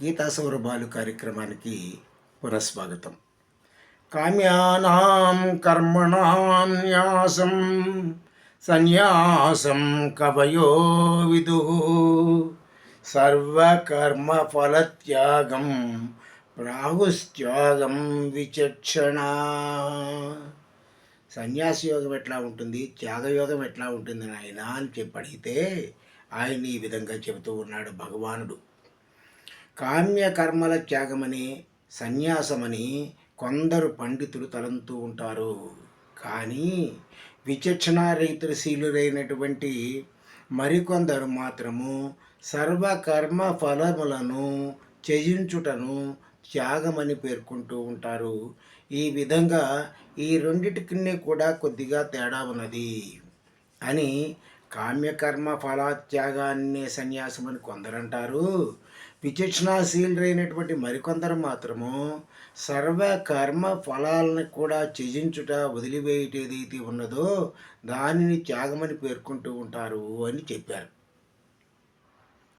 గీతా సౌరభాలు కార్యక్రమానికి పునఃస్వాగతం. కామ్యానాం కర్మణాం న్యాసం సన్యాసం కవయో విదు. సర్వకర్మ ఫలత్యాగం ప్రాహుస్త్యాగం విచక్షణ. సన్యాస యోగం ఎట్లా ఉంటుంది? త్యాగయోగం ఎట్లా ఉంటుంది నాయన అని చెప్పి అడిగితే ఆయన ఈ విధంగా చెబుతూ ఉన్నాడు భగవానుడు. కామ్యకర్మల త్యాగమని సన్యాసమని కొందరు పండితులు తలంతూ ఉంటారు. కానీ విచక్షణారహితశీలురైనటువంటి మరికొందరు మాత్రము సర్వకర్మ ఫలములను త్యజించుటను త్యాగమని పేర్కొంటూ ఉంటారు. ఈ విధంగా ఈ రెండిటికి కూడా కొద్దిగా తేడా ఉన్నది అని కామ్యకర్మ ఫలాత్యాగాన్నే సన్యాసం అని కొందరంటారు విచక్షణాశీలురైనటువంటి మరికొందరు మాత్రము సర్వ కర్మ ఫలాలను కూడా త్యజించుట వదిలివేయటేదైతే ఉన్నదో దానిని త్యాగమని పేర్కొంటూ ఉంటారు అని చెప్పారు.